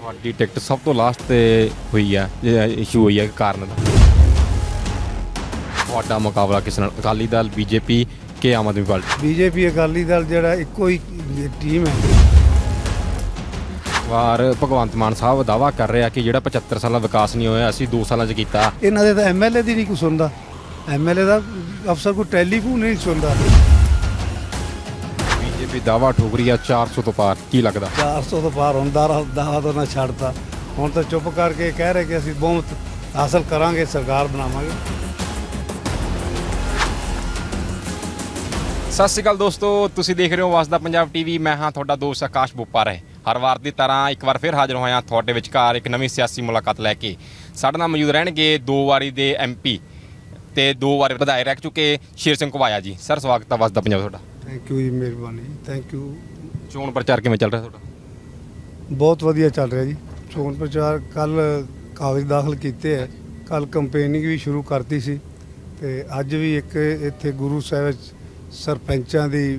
ਤੁਹਾਡੀ ਟਿਕਟ ਸਭ ਤੋਂ ਲਾਸਟ ਤੇ ਹੋਈ ਆ ਇਸ਼ੂ ਹੋਈ ਆ ਕਾਰਨ ਦਾ। ਤੁਹਾਡਾ ਮੁਕਾਬਲਾ ਕਿਸ ਨਾਲ? ਅਕਾਲੀ ਦਲ ਬੀਜੇਪੀ ਕੇ ਆਮ ਆਦਮੀ ਪਾਰਟੀ? ਬੀਜੇਪੀ ਅਕਾਲੀ ਦਲ ਜਿਹੜਾ ਇੱਕੋ ਹੀ ਟੀਮ ਹੈ। ਵਾਰ ਭਗਵੰਤ ਮਾਨ ਸਾਹਿਬ ਦਾਵਾ ਕਰ ਰਿਹਾ ਕਿ ਜਿਹੜਾ 75 ਸਾਲਾਂ ਵਿਕਾਸ ਨਹੀਂ ਹੋਇਆ ਅਸੀਂ 2 ਸਾਲਾਂ 'ਚ ਕੀਤਾ। ਇਹਨਾਂ ਦੇ ਤਾਂ ਐਮਐਲਏ ਦੀ ਨਹੀਂ ਕੋਈ ਸੁਣਦਾ। ਐਮਐਲਏ ਦਾ ਅਫਸਰ ਕੋਈ ਟੈਲੀਫੋਨ ਨਹੀਂ ਸੁਣਦਾ। ਬੀਜੇਪੀ ਦਾਵਾ ਆ 400 ਤੋਂ ਪਾਰ। ਕੀ ਲੱਗਦਾ? 400 ਤੋਂ ਪਾਰ ਹੁੰਦਾ ਦਾਵਾ ਤੋਂ ਨਾ ਛੱਡਦਾ ਹੁਣ ਤਾਂ ਚੁੱਪ ਕਰਕੇ ਕਹਿ ਰਹੇ ਕਿ ਅਸੀਂ ਬਹੁਮਤ ਹਾਸਲ ਕਰਾਂਗੇ ਸਰਕਾਰ ਬਣਾਵਾਂਗੇ। ਸਤਿ ਸ਼੍ਰੀ ਅਕਾਲ ਦੋਸਤੋ ਤੁਸੀਂ ਦੇਖ ਰਹੇ ਹੋ ਵਸਦਾ ਪੰਜਾਬ ਟੀਵੀ ਮੈਂ ਹਾਂ ਤੁਹਾਡਾ ਦੋਸਤ ਆਕਾਸ਼ ਬੁੱਪਾ ਰਹੇ ਹਰ ਵਾਰ ਦੀ ਤਰ੍ਹਾਂ ਇੱਕ ਵਾਰ ਫਿਰ ਹਾਜ਼ਰ ਹੋਇਆ ਤੁਹਾਡੇ ਵਿਚਕਾਰ ਇੱਕ ਨਵੀਂ ਸਿਆਸੀ ਮੁਲਾਕਾਤ ਲੈ ਕੇ। ਸਾਡੇ ਨਾਲ ਮੌਜੂਦ ਰਹਿਣਗੇ ਦੋ ਵਾਰੀ ਦੇ ਐਮਪੀ ਤੇ ਦੋ ਵਾਰ ਵਿਧਾਇਕ ਰਹਿ ਚੁੱਕੇ ਸ਼ੇਰ ਸਿੰਘ ਘੁਬਾਇਆ ਜੀ। ਸਰ ਸਵਾਗਤ ਹੈ ਵਸਦਾ ਪੰਜਾਬ ਤੁਹਾਡਾ। ਥੈਂਕ ਯੂ ਜੀ ਮਿਹਰਬਾਨੀ। ਥੈਂਕ ਯੂ ਚੋਣ ਪ੍ਰਚਾਰ ਕਿਵੇਂ ਚੱਲ ਰਿਹਾ ਤੁਹਾਡਾ? ਬਹੁਤ ਵਧੀਆ ਚੱਲ ਰਿਹਾ ਜੀ। ਚੋਣ ਪ੍ਰਚਾਰ ਕੱਲ ਕਾਗਜ਼ ਦਾਖਲ ਕੀਤੇ ਹੈ ਕੱਲ ਕੰਪੇਨਿੰਗ ਵੀ ਸ਼ੁਰੂ ਕਰਤੀ ਸੀ ਤੇ ਅੱਜ ਵੀ ਇੱਕ ਇੱਥੇ ਗੁਰੂ ਸਾਹਿਬ ਵਿੱਚ ਸਰਪੰਚਾਂ ਦੀ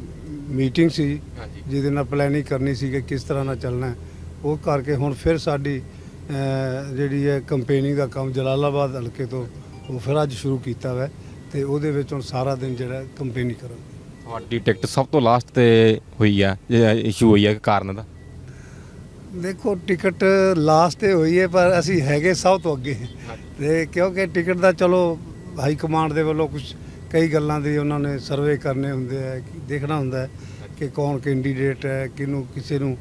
ਮੀਟਿੰਗ ਸੀ ਹਾਂਜੀ। ਜਿਹਦੇ ਨਾਲ ਪਲੈਨਿੰਗ ਕਰਨੀ ਸੀ ਕਿ ਕਿਸ ਤਰ੍ਹਾਂ ਨਾਲ ਚੱਲਣਾ ਹੈ। ਉਹ ਕਰਕੇ ਹੁਣ ਫਿਰ ਸਾਡੀ ਅਹ, ਜਿਹੜੀ ਹੈ ਕੰਪੇਨਿੰਗ ਦਾ ਕੰਮ ਜਲਾਲਾਬਾਦ ਹਲਕੇ ਤੋਂ ਉਹ ਫਿਰ ਅੱਜ ਸ਼ੁਰੂ ਕੀਤਾ ਹੈ ਤੇ ਉਹਦੇ ਵਿੱਚ ਹੁਣ ਸਾਰਾ ਦਿਨ ਜਿਹੜਾ ਕੰਪੇਨਿੰਗ ਕਰਾਂਗੇ। ਤੁਹਾਡੀ ਟਿਕਟ ਸਭ ਤੋਂ ਲਾਸਟ ਤੇ ਹੋਈ ਆ ਇਸ਼ੂ ਹੋਈ ਆ ਕਾਰਨ ਦਾ? ਦੇਖੋ ਟਿਕਟ ਲਾਸਟ ਤੇ ਹੋਈ ਹੈ, ਪਰ ਅਸੀਂ ਹੈਗੇ ਸਭ ਤੋਂ ਅੱਗੇ। ਤੇ ਕਿਉਂਕਿ ਟਿਕਟ ਦਾ ਚਲੋ ਹਾਈ ਕਮਾਂਡ ਦੇ ਵੱਲੋਂ ਕੁਝ ਕਈ ਗੱਲਾਂ ਦੀ ਉਹਨਾਂ ਨੇ ਸਰਵੇ ਕਰਨੇ ਹੁੰਦੇ ਆ ਦੇਖਣਾ ਹੁੰਦਾ ਕਿ ਕੌਣ ਕੈਂਡੀਡੇਟ ਹੈ, ਕਿਹਨੂੰ, ਕਿਸੇ ਨੂੰ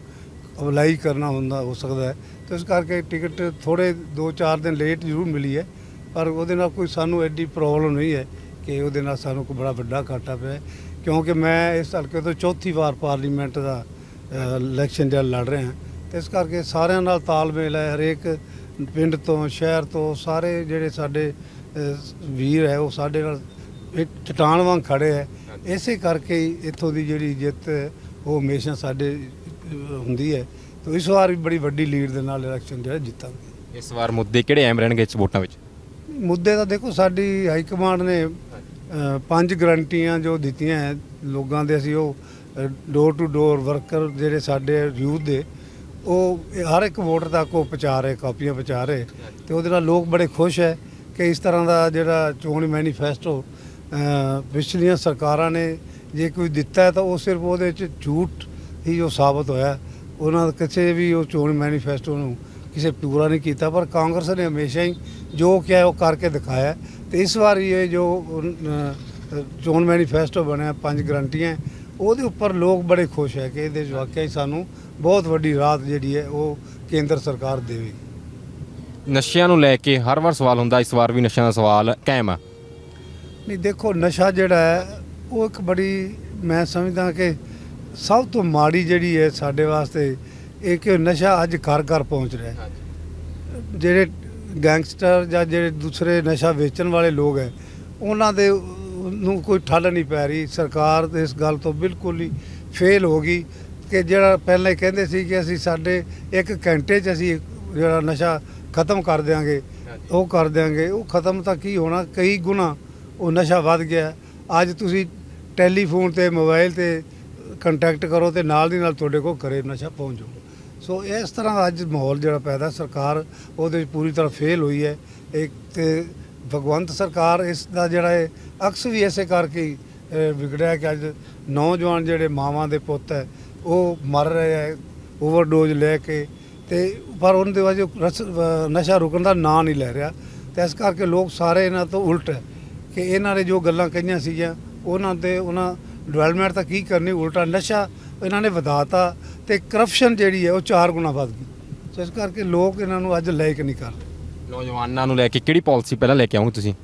ਅਪਲਾਈ ਕਰਨਾ ਹੁੰਦਾ, ਹੋ ਸਕਦਾ ਤੇ ਇਸ ਕਰਕੇ ਟਿਕਟ ਥੋੜੇ 2-4 ਦਿਨ ਲੇਟ ਜ਼ਰੂਰ ਮਿਲੀ ਹੈ, ਪਰ ਉਹਦੇ ਨਾਲ ਕੋਈ ਸਾਨੂੰ ਐਡੀ ਪ੍ਰੋਬਲਮ ਨਹੀਂ ਹੈ ਕਿ ਉਹਦੇ ਨਾਲ ਸਾਨੂੰ ਕੋਈ ਬੜਾ ਵੱਡਾ ਘਾਟਾ ਪਿਆ ਕਿਉਂਕਿ ਮੈਂ ਇਸ ਹਲਕੇ ਤੋਂ ਚੌਥੀ ਵਾਰ ਪਾਰਲੀਮੈਂਟ ਦਾ ਇਲੈਕਸ਼ਨ ਜਿਹੜਾ ਲੜ ਰਿਹਾ ਹਾਂ ਇਸ ਕਰਕੇ ਸਾਰਿਆਂ ਨਾਲ ਤਾਲਮੇਲ ਹੈ ਹਰੇਕ ਪਿੰਡ ਤੋਂ ਸ਼ਹਿਰ ਤੋਂ ਸਾਰੇ ਜਿਹੜੇ ਸਾਡੇ ਵੀਰ ਹੈ ਉਹ ਸਾਡੇ ਨਾਲ ਇੱਕ ਚਟਾਨ ਵਾਂਗ ਖੜੇ ਹੈ। ਇਸੇ ਕਰਕੇ ਹੀ ਇੱਥੋਂ ਦੀ ਜਿਹੜੀ ਜਿੱਤ ਉਹ ਹਮੇਸ਼ਾ ਸਾਡੇ ਹੁੰਦੀ ਹੈ। ਤੇ ਇਸ ਵਾਰ ਵੀ ਬੜੀ ਵੱਡੀ ਲੀਡ ਦੇ ਨਾਲ ਇਲੈਕਸ਼ਨ ਜਿਹੜਾ ਜਿੱਤਾਂਗੇ। ਇਸ ਵਾਰ ਮੁੱਦੇ ਕਿਹੜੇ ਅਹਿਮ ਰਹਿਣਗੇ ਇਸ ਵੋਟਾਂ ਵਿੱਚ? ਮੁੱਦੇ ਤਾਂ ਦੇਖੋ ਸਾਡੀ ਹਾਈ ਕਮਾਂਡ ਨੇ ਪੰਜ ਗਰੰਟੀਆਂ ਜੋ ਦਿੱਤੀਆਂ ਹੈ, ਲੋਕਾਂ ਦੇ ਅਸੀਂ ਉਹ ਡੋਰ ਟੂ ਡੋਰ ਵਰਕਰ ਜਿਹੜੇ ਸਾਡੇ ਯੂਥ ਦੇ, ਉਹ ਹਰ ਇੱਕ ਵੋਟਰ ਤੱਕ ਉਹ ਪਹੁੰਚਾ ਰਹੇ, ਕਾਪੀਆਂ ਪਹੁੰਚਾ ਰਹੇ ਤੇ ਉਹਦੇ ਨਾਲ ਲੋਕ ਬੜੇ ਖੁਸ਼ ਹੈ ਕਿ ਇਸ ਤਰ੍ਹਾਂ ਦਾ ਜਿਹੜਾ ਚੋਣ ਮੈਨੀਫੈਸਟੋ ਪਿਛਲੀਆਂ ਸਰਕਾਰਾਂ ਨੇ ਜੇ ਕੋਈ ਦਿੱਤਾ ਹੈ ਤਾਂ ਉਹ ਸਿਰਫ ਉਹਦੇ ਚ ਝੂਠ ਹੀ ਜੋ ਸਾਬਤ ਹੋਇਆ ਉਹਨਾਂ ਕਿਸੇ ਵੀ ਉਹ ਚੋਣ ਮੈਨੀਫੈਸਟੋ ਨੂੰ ਕਿਸੇ ਪੂਰਾ ਨਹੀਂ ਕੀਤਾ, ਪਰ ਕਾਂਗਰਸ ਨੇ ਹਮੇਸ਼ਾ ਹੀ ਜੋ ਕਿਹਾ ਉਹ ਕਰਕੇ ਦਿਖਾਇਆ ਤੇ ਇਸ ਵਾਰ ਇਹ ਜੋ ਚੋਣ ਮੈਨੀਫੈਸਟੋ ਬਣਿਆ ਪੰਜ ਗਰੰਟੀਆਂ ਉਹਦੇ ਉੱਪਰ ਲੋਕ ਬੜੇ ਖੁਸ਼ ਹੈ ਕਿ ਇਹਦੇ ਵਾਕਿਆ ਹੀ ਸਾਨੂੰ ਬਹੁਤ ਵੱਡੀ ਰਾਹਤ ਜਿਹੜੀ ਹੈ ਉਹ ਕੇਂਦਰ ਸਰਕਾਰ ਦੇਵੇਗੀ। ਨਸ਼ਿਆਂ ਨੂੰ ਲੈ ਕੇ ਹਰ ਵਾਰ ਸਵਾਲ ਹੁੰਦਾ ਇਸ ਵਾਰ ਵੀ ਨਸ਼ਿਆਂ ਦਾ ਸਵਾਲ ਕਾਇਮ ਆ। ਨਹੀਂ ਦੇਖੋ ਨਸ਼ਾ ਜਿਹੜਾ ਹੈ ਉਹ ਇੱਕ ਬੜੀ ਮੈਂ ਸਮਝਦਾ ਕਿ ਸਭ ਤੋਂ ਮਾੜੀ ਜਿਹੜੀ ਹੈ ਸਾਡੇ ਵਾਸਤੇ ਇਹ ਕਿ ਨਸ਼ਾ ਅੱਜ ਘਰ ਘਰ ਪਹੁੰਚ ਰਿਹਾ ਹੈ। ਜਿਹੜੇ ਗੈਂਗਸਟਰ ਜਾਂ ਜਿਹੜੇ ਦੂਸਰੇ ਨਸ਼ਾ ਵੇਚਣ ਵਾਲੇ ਲੋਕ ਹੈ ਉਹਨਾਂ ਦੇ ਨੂੰ ਕੋਈ ਠੱਲ ਨਹੀਂ ਪੈ ਰਹੀ। ਸਰਕਾਰ ਇਸ ਗੱਲ ਤੋਂ ਬਿਲਕੁਲ ਹੀ ਫੇਲ ਹੋ ਗਈ ਕਿ ਜਿਹੜਾ ਪਹਿਲਾਂ ਕਹਿੰਦੇ ਸੀ ਕਿ ਅਸੀਂ ਸਾਡੇ ਇੱਕ ਘੰਟੇ 'ਚ ਅਸੀਂ ਜਿਹੜਾ ਨਸ਼ਾ ਖਤਮ ਕਰ ਦਿਆਂਗੇ ਉਹ ਕਰ ਦਿਆਂਗੇ। ਉਹ ਖਤਮ ਤਾਂ ਕੀ ਹੋਣਾ? ਕਈ ਗੁਣਾ ਉਹ ਨਸ਼ਾ ਵੱਧ ਗਿਆ। ਅੱਜ ਤੁਸੀਂ ਟੈਲੀਫੋਨ ਤੇ ਮੋਬਾਈਲ ਤੇ ਕੰਟੈਕਟ ਕਰੋ ਤੇ ਨਾਲ ਦੀ ਨਾਲ ਤੁਹਾਡੇ ਕੋਲ ਘਰੇ ਨਸ਼ਾ ਪਹੁੰਚ ਜਾਊਗਾ। ਸੋ ਇਸ ਤਰ੍ਹਾਂ ਦਾ ਅੱਜ ਮਾਹੌਲ ਜਿਹੜਾ ਪੈਦਾ, ਸਰਕਾਰ ਉਹਦੇ ਵਿੱਚ ਪੂਰੀ ਤਰ੍ਹਾਂ ਫੇਲ ਹੋਈ ਹੈ। ਇੱਕ ਤੇ ਭਗਵੰਤ ਸਰਕਾਰ ਇਸ ਦਾ ਜਿਹੜਾ ਹੈ ਅਕਸ ਵੀ ਐਸੇ ਕਰਕੇ ਵਿਗੜਿਆ ਕਿ ਅੱਜ ਨੌਜਵਾਨ ਜਿਹੜੇ ਮਾਵਾਂ ਦੇ ਪੁੱਤ ਹੈ, ਉਹ ਮਰ ਰਹੇ ਹੈ, ਓਵਰਡੋਜ਼ ਲੈ ਕੇ ਤੇ ਪਰ ਉਹਨਾਂ ਦੇ ਵਜੇ ਰਸ- ਨਸ਼ਾ ਰੁਕਣ ਦਾ ਨਾਂ ਨਹੀਂ ਲੈ ਰਿਹਾ। ਤੇ ਇਸ ਕਰਕੇ ਲੋਕ ਸਾਰੇ ਇਹਨਾਂ ਤੋਂ ਉਲਟ ਹੈ ਕਿ ਇਹਨਾਂ ਨੇ ਜੋ ਗੱਲਾਂ ਕਹੀਆਂ ਸੀਗੀਆਂ, ਉਹਨਾਂ ਤੇ ਉਹਨਾਂ ਡਿਵੈਲਪਮੈਂਟ ਤਾਂ ਕੀ ਕਰਨੀ, ਉਲਟਾ ਨਸ਼ਾ ਇਹਨਾਂ ਨੇ ਵਧਾਤਾ। ਤੇ ਕਰਪਸ਼ਨ ਜਿਹੜੀ ਹੈ ਉਹ ਚਾਰ ਗੁਣਾ ਵੱਧ ਗਈ। ਸੋ ਇਸ ਕਰਕੇ ਲੋਕ ਇਹਨਾਂ ਨੂੰ ਅੱਜ ਲਾਇਕ ਨਹੀਂ ਕਰ ਰਹੇ। ਨੌਜਵਾਨਾਂ ਨੂੰ ਲੈ ਕੇ ਕਿਹੜੀ ਪਾਲਿਸੀ ਪਹਿਲਾਂ ਲੈ ਕੇ ਆਉਂਗੇ ਤੁਸੀਂ?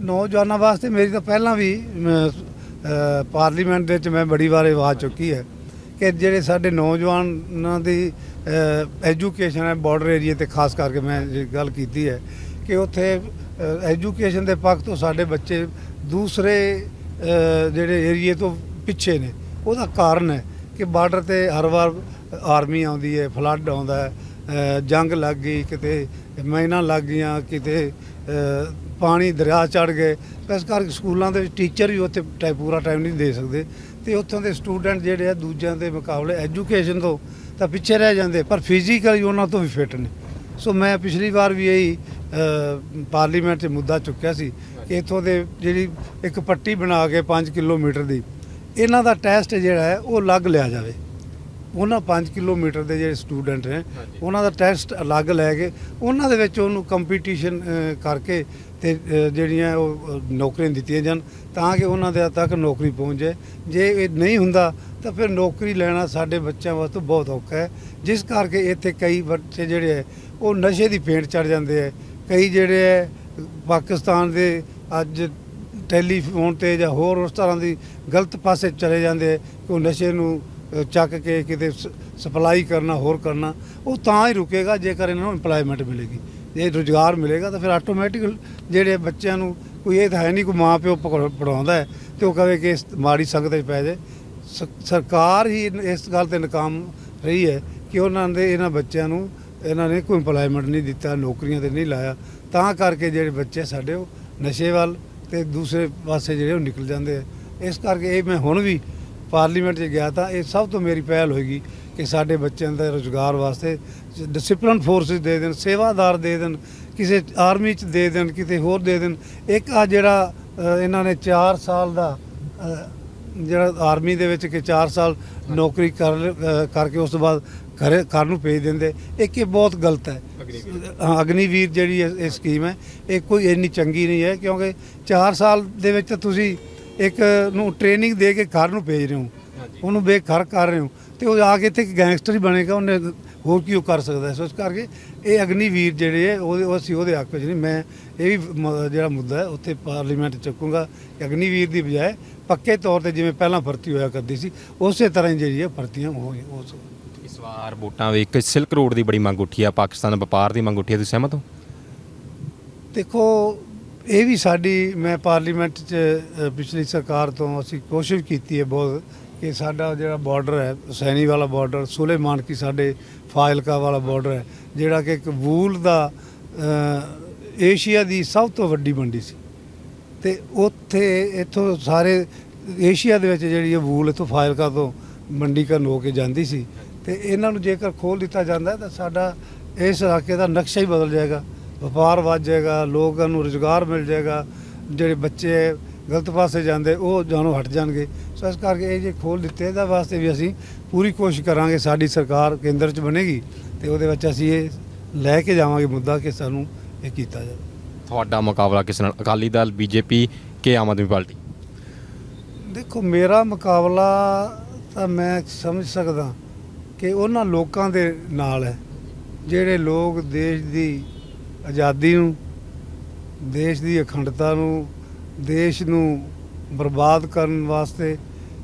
ਨੌਜਵਾਨਾਂ ਵਾਸਤੇ ਮੇਰੀ ਤਾਂ ਪਹਿਲਾਂ ਵੀ ਪਾਰਲੀਮੈਂਟ ਦੇ ਵਿੱਚ ਮੈਂ ਬੜੀ ਵਾਰ ਆਵਾਜ਼ ਚੁੱਕੀ ਹੈ ਕਿ ਜਿਹੜੇ ਸਾਡੇ ਨੌਜਵਾਨਾਂ ਦੀ ਐਜੂਕੇਸ਼ਨ ਹੈ ਬਾਰਡਰ ਏਰੀਆ ਤੇ ਖਾਸ ਕਰਕੇ ਮੈਂ ਜੇ ਗੱਲ ਕੀਤੀ ਹੈ ਕਿ ਉੱਥੇ ਐਜੂਕੇਸ਼ਨ ਦੇ ਪੱਖ ਤੋਂ ਸਾਡੇ ਬੱਚੇ ਦੂਸਰੇ ਜਿਹੜੇ ਏਰੀਏ ਤੋਂ ਪਿੱਛੇ ਨੇ। ਉਹਦਾ ਕਾਰਨ ਹੈ ਕਿ ਬਾਰਡਰ ਤੇ ਹਰ ਵਾਰ ਆਰਮੀ ਆਉਂਦੀ ਹੈ, ਫਲੱਡ ਆਉਂਦਾ ਹੈ ਜੰਗ ਲੱਗ ਗਈ, ਕਿਤੇ ਮਾਈਨਾਂ ਲੱਗ ਗਈਆਂ, ਕਿਤੇ ਪਾਣੀ, ਦਰਿਆ ਚੜ ਗਏ। ਇਸ ਕਰਕੇ ਸਕੂਲਾਂ ਦੇ ਵਿੱਚ ਟੀਚਰ ਵੀ ਉੱਥੇ ਟਾਈ- ਪੂਰਾ ਟਾਈਮ ਨਹੀਂ ਦੇ ਸਕਦੇ। ਤੇ ਉੱਥੋਂ ਦੇ ਸਟੂਡੈਂਟ ਜਿਹੜੇ ਆ, ਦੂਜਿਆਂ ਦੇ ਮੁਕਾਬਲੇ ਐਜੂਕੇਸ਼ਨ ਤੋਂ ਤਾਂ ਪਿੱਛੇ ਰਹਿ ਜਾਂਦੇ ਪਰ ਫਿਜ਼ੀਕਲੀ ਉਹਨਾਂ ਤੋਂ ਵੀ ਫਿੱਟ ਨੇ। ਸੋ ਮੈਂ ਪਿਛਲੀ ਵਾਰ ਵੀ ਇਹੀ ਪਾਰਲੀਮੈਂਟ 'ਚ ਮੁੱਦਾ ਚੁੱਕਿਆ ਸੀ ਕਿ ਇੱਥੋਂ ਦੇ ਜਿਹੜੀ ਇੱਕ ਪੱਟੀ ਬਣਾ ਕੇ 5 ਕਿਲੋਮੀਟਰ ਦੀ ਇਹਨਾਂ ਦਾ ਟੈਸਟ ਜਿਹੜਾ ਹੈ ਉਹ ਅਲੱਗ ਲਿਆ ਜਾਵੇ। ਉਹਨਾਂ 5 ਕਿਲੋਮੀਟਰ ਦੇ ਜਿਹੜੇ ਸਟੂਡੈਂਟ ਨੇ। ਉਹਨਾਂ ਦਾ ਟੈਸਟ ਅਲੱਗ ਲੈ ਕੇ ਉਹਨਾਂ ਦੇ ਵਿੱਚ ਉਹਨੂੰ ਕੰਪੀਟੀਸ਼ਨ ਕਰਕੇ ਤੇ ਜਿਹੜੀਆਂ ਉਹ ਨੌਕਰੀਆਂ ਦਿੱਤੀਆਂ ਜਾਣ ਤਾਂ ਕਿ ਉਹਨਾਂ ਦੇ ਤੱਕ ਨੌਕਰੀ ਪਹੁੰਚ ਜਾਏ। ਜੇ ਇਹ ਨਹੀਂ ਹੁੰਦਾ ਤਾਂ ਫਿਰ ਨੌਕਰੀ ਲੈਣਾ ਸਾਡੇ ਬੱਚਿਆਂ ਵਾਸਤੇ ਬਹੁਤ ਔਖਾ ਹੈ। ਜਿਸ ਕਰਕੇ ਇੱਥੇ ਕਈ ਬੱਚੇ ਜਿਹੜੇ ਹੈ ਉਹ ਨਸ਼ੇ ਦੀ ਫੇਂਟ ਚੜ ਜਾਂਦੇ ਹੈ। ਕਈ ਜਿਹੜੇ ਹੈ ਪਾਕਿਸਤਾਨ ਦੇ ਅੱਜ ਟੈਲੀਫੋਨ ਤੇ ਜਾਂ ਹੋਰ ਉਸ ਤਰ੍ਹਾਂ ਦੀ ਗਲਤ ਪਾਸੇ ਚਲੇ ਜਾਂਦੇ ਹੈ ਕਿ ਉਹ ਨਸ਼ੇ ਨੂੰ ਚੱਕ ਕੇ ਕਿਤੇ ਸਪਲਾਈ ਕਰਨਾ, ਹੋਰ ਕਰਨਾ, ਉਹ ਤਾਂ ਹੀ ਰੁਕੇਗਾ ਜੇਕਰ ਇਹਨਾਂ ਨੂੰ EMPLOYMENT ਮਿਲੇਗੀ। ਜੇ ਰੁਜ਼ਗਾਰ ਮਿਲੇਗਾ ਤਾਂ ਫਿਰ ਆਟੋਮੈਟਿਕ ਜਿਹੜੇ ਬੱਚਿਆਂ ਨੂੰ ਕੋਈ ਇਹ ਤਾਂ ਹੈ ਨਹੀਂ ਕੋਈ ਮਾਂ ਪਿਓ ਪਕੜ- ਪੜਾਉਂਦਾ ਹੈ ਤੇ ਉਹ ਕਹੇ ਕਿ ਇਸ ਮਾੜੀ ਸੰਗਤ 'ਚ ਪੈ ਜਾਏ। ਸ- ਸਰਕਾਰ ਹੀ ਇਸ ਗੱਲ ਤੇ ਨਕਾਮ ਰਹੀ ਹੈ ਕਿ ਉਹਨਾਂ ਦੇ, ਇਹਨਾਂ ਬੱਚਿਆਂ ਨੂੰ ਇਹਨਾਂ ਨੇ ਕੋਈ EMPLOYMENT ਨਹੀਂ ਦਿੱਤਾ, ਨੌਕਰੀਆਂ ਤੇ ਨਹੀਂ ਲਾਇਆ। ਤਾਂ ਕਰਕੇ ਜਿਹੜੇ ਬੱਚੇ ਸਾਡੇ ਉਹ ਨਸ਼ੇ ਵੱਲ ਤੇ ਦੂਸਰੇ ਪਾਸੇ ਜਿਹੜੇ ਉਹ ਨਿਕਲ ਜਾਂਦੇ ਆ। ਇਸ ਕਰਕੇ ਇਹ ਮੈਂ ਹੁਣ ਵੀ ਪਾਰਲੀਮੈਂਟ 'ਚ ਗਿਆ ਤਾਂ ਇਹ ਸਭ ਤੋਂ ਮੇਰੀ ਪਹਿਲ ਹੋਏਗੀ ਕਿ ਸਾਡੇ ਬੱਚਿਆਂ ਦਾ ਰੋਜ਼ਗਾਰ ਵਾਸਤੇ ਡਿਸਪਲਿਨ ਫੋਰਸਿਸ ਦੇ ਦੇਣ ਸੇਵਾਦਾਰ ਦੇ ਦੇਣ ਕਿਸੇ ਆਰਮੀ 'ਚ ਦੇ ਦੇਣ ਕਿਤੇ ਹੋਰ ਦੇ ਦੇਣ। ਇੱਕ ਆ ਜਿਹੜਾ ਇਹਨਾਂ ਨੇ 4 ਸਾਲ ਦਾ ਜਿਹੜਾ ਆਰਮੀ ਦੇ ਵਿੱਚ ਕਿ 4 ਸਾਲ ਨੌਕਰੀ ਕਰ ਅ, ਕਰਕੇ ਉਸ ਤੋਂ ਬਾਅਦ ਘਰੇ ਘਰ ਨੂੰ ਭੇਜ ਦਿੰਦੇ। ਇਹ ਬਹੁਤ ਗਲਤ ਹੈ। ਅਗਨੀਵੀਰ। ਹਾਂ ਅਗਨੀਵੀਰ ਜਿਹੜੀ ਇਹ ਇਹ ਸਕੀਮ ਹੈ ਇਹ ਕੋਈ ਇੰਨੀ ਚੰਗੀ ਨਹੀਂ ਹੈ ਕਿਉਂਕਿ 4 ਸਾਲ ਦੇ ਵਿੱਚ ਤੁਸੀਂ ਇੱਕ ਨੂੰ ਟ੍ਰੇਨਿੰਗ ਦੇ ਕੇ ਘਰ ਨੂੰ ਭੇਜ ਰਹੇ ਹੋ। ਉਹਨੂੰ ਬੇਘਰ ਕਰ ਰਹੇ ਹੋ। ਤੇ ਉਹ ਆ ਕੇ ਇੱਥੇ ਇੱਕ ਗੈਂਗਸਟਰ ਹੀ ਬਣੇਗਾ ਉਹਨੇ ਹੋਰ ਕੀ ਉਹ ਕਰ ਸਕਦਾ ਹੈ? ਸੋ ਇਸ ਕਰਕੇ ਇਹ ਅਗਨੀਵੀਰ ਜਿਹੜੇ ਹੈ ਉਹਦੇ ਉਹ ਅਸੀਂ ਉਹਦੇ ਹੱਕ ਵਿੱਚ ਨਹੀਂ ਮੈਂ ਇਹ ਵੀ ਮ- ਜਿਹੜਾ ਮੁੱਦਾ ਹੈ ਉੱਥੇ ਪਾਰਲੀਮੈਂਟ 'ਚ ਚੱਕੂੰਗਾ ਕਿ ਅਗਨੀਵੀਰ ਦੀ ਬਜਾਏ ਪੱਕੇ ਤੌਰ ਤੇ ਜਿਵੇਂ ਪਹਿਲਾਂ ਭਰਤੀ ਹੋਇਆ ਕਰਦੀ ਸੀ ਉਸੇ ਤਰ੍ਹਾਂ ਹੀ ਜਿਹੜੀ ਹੈ ਭਰਤੀਆਂ ਹੋ ਉਸ ਇਸ ਵਾਰ ਵੋਟਾਂ ਵੇ ਇੱਕ ਸਿਲਕ ਰੋਡ ਦੀ ਬੜੀ ਮੰਗ ਉੱਠੀ ਆ ਪਾਕਿਸਤਾਨ ਵਪਾਰ ਦੀ ਮੰਗ ਉੱਠੀ ਆ ਤੁਸੀਂ ਸਹਿਮਤ ਹੋ? ਦੇਖੋ ਇਹ ਵੀ ਸਾਡੀ ਮੈਂ ਪਾਰਲੀਮੈਂਟ 'ਚ ਅ, ਪਿਛਲੀ ਸਰਕਾਰ ਤੋਂ ਅਸੀਂ ਕੋਸ਼ਿਸ਼ ਕੀਤੀ ਹੈ ਬਹੁਤ ਕਿ ਸਾਡਾ ਜਿਹੜਾ ਬਾਰਡਰ ਹੈ ਸੈਣੀ ਵਾਲਾ ਬਾਰਡਰ ਸੁਲੇਮਾਨ ਕੀ ਸਾਡੇ ਫਾਇਲਕਾ ਵਾਲਾ ਬਾਰਡਰ ਹੈ ਜਿਹੜਾ ਕਿ ਇੱਕ ਵੂਲ ਦਾ ਅ, ਏਸ਼ੀਆ ਦੀ ਸਭ ਤੋਂ ਵੱਡੀ ਮੰਡੀ ਸੀ। ਤੇ ਉੱਥੇ ਇੱਥੋਂ ਸਾਰੇ ਏਸ਼ੀਆ ਦੇ ਵਿੱਚ ਜਿਹੜੀ ਇਹ ਵੂਲ ਇੱਥੋਂ ਫਾਇਲਕਾ ਤੋਂ ਮੰਡੀਕਰਨ ਹੋ ਕੇ ਜਾਂਦੀ ਸੀ। ਤੇ ਇਹਨਾਂ ਨੂੰ ਜੇਕਰ ਖੋਲ ਦਿੱਤਾ ਜਾਂਦਾ ਤਾਂ ਸਾਡਾ ਇਸ ਇਲਾਕੇ ਦਾ ਨਕਸ਼ਾ ਹੀ ਬਦਲ ਜਾਏਗਾ। ਵਪਾਰ ਵੱਧ ਜਾਏਗਾ ਲੋਕਾਂ ਨੂੰ ਰੁਜ਼ਗਾਰ ਮਿਲ ਜਾਏਗਾ ਜਿਹੜੇ ਬੱਚੇ ਗਲਤ ਪਾਸੇ ਜਾਂਦੇ ਉਹ ਜਾਣੋਂ ਹਟ ਜਾਣਗੇ। ਸੋ ਇਸ ਕਰਕੇ ਇਹ ਜੇ ਖੋਲ ਦਿੱਤੇ ਇਹਦਾ ਵਾਸਤੇ ਵੀ ਅਸੀਂ ਪੂਰੀ ਕੋਸ਼ਿਸ਼ ਕਰਾਂਗੇ ਸਾਡੀ ਸਰਕਾਰ ਕੇਂਦਰ 'ਚ ਬਣੇਗੀ ਤੇ ਉਹਦੇ ਵਿੱਚ ਅਸੀਂ ਇਹ ਲੈ ਕੇ ਜਾਵਾਂਗੇ ਮੁੱਦਾ ਕਿ ਸਾਨੂੰ ਇਹ ਕੀਤਾ ਜਾਵੇ। ਤੁਹਾਡਾ ਮੁਕਾਬਲਾ ਕਿਸ ਨਾਲ? ਅਕਾਲੀ ਦਲ ਬੀਜੇਪੀ ਕਿ ਆਮ ਆਦਮੀ ਪਾਰਟੀ? ਦੇਖੋ ਮੇਰਾ ਮੁਕਾਬਲਾ ਤਾਂ ਮੈਂ ਸਮਝ ਸਕਦਾ। ਕਿ ਉਹਨਾਂ ਲੋਕਾਂ ਦੇ ਨਾਲ ਹੈ, ਜਿਹੜੇ ਲੋਕ ਦੇਸ਼ ਦੀ ਆਜ਼ਾਦੀ ਨੂੰ, ਦੇਸ਼ ਦੀ ਅਖੰਡਤਾ ਨੂੰ, ਦੇਸ਼ ਨੂੰ ਬਰਬਾਦ ਕਰਨ ਵਾਸਤੇ